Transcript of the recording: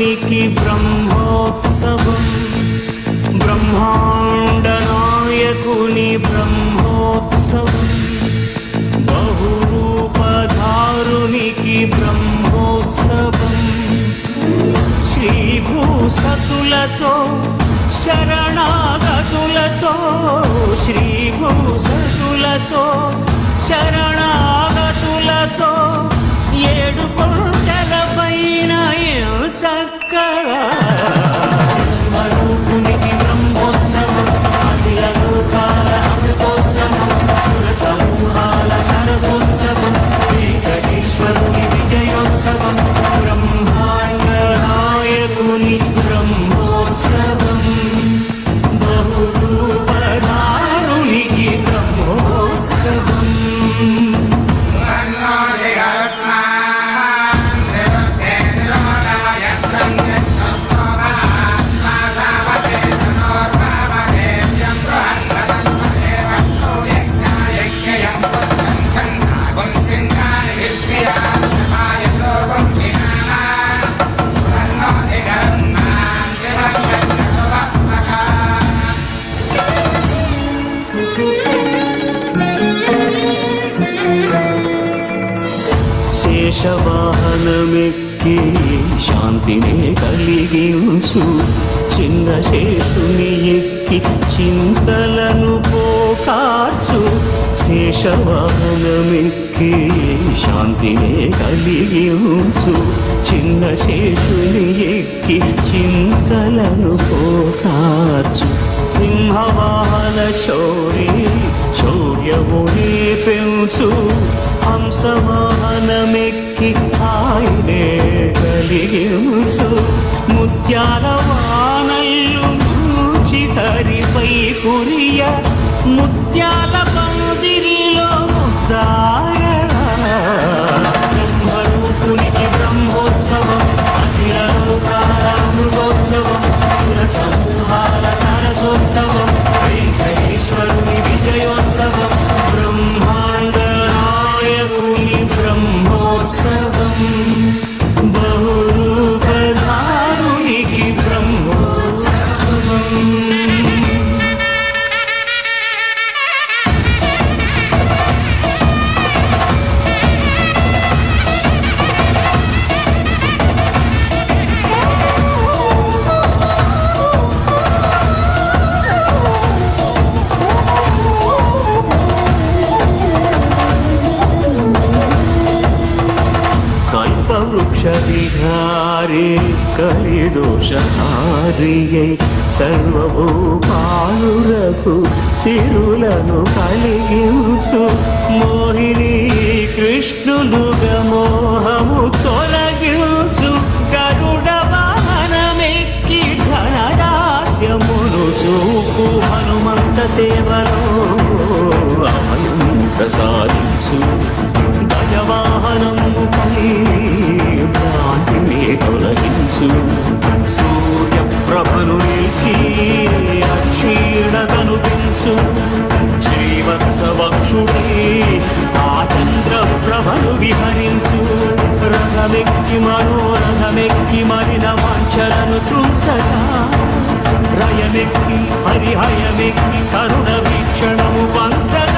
వాల్మీకి బ్రహ్మోత్సవం. బ్రహ్మాండ నాయకుని బ్రహ్మోత్సవం. బహురూపధారునికి బ్రహ్మోత్సవం. శ్రీభూసతులతో శరణాగతులతో శ్రీభూసతులతో శరణాగతులతో ఏడు ಮಕ್ಕಳ శేషవాహనమెక్కి శాంతినే కలిగించు. చిన్న శేషుని ఎక్కి చింతలను పోకార్చు. శేషవాహనమెక్కి శాంతినే కలిగించు. చిన్న శేషుని ఎక్కి చింతలను పోకార్చు. సింహవాహన శౌరి శౌర్యముని పెంచు. హంసవాహనమెక్కి ఆయనే కలిగించు. ముత్యాల వానల్లు చితరిపై కురియ ముత్యాల కల్పవృక్ష విహారే కలిదోషహారియై సర్వభూపాలురకు సిరులను కలిగించు. మోహిని కృష్ణులుగా మోహము తొలగించు. గరుడ వాహనమెక్కి ధనదాస్యమును చూపు. హనుమంత సేవలో రయమెక్కి మరిన వాంఛలను త్రుంచగా రయమెక్కి హరిహయమెక్కి కరుణ వీక్షణము పంచగా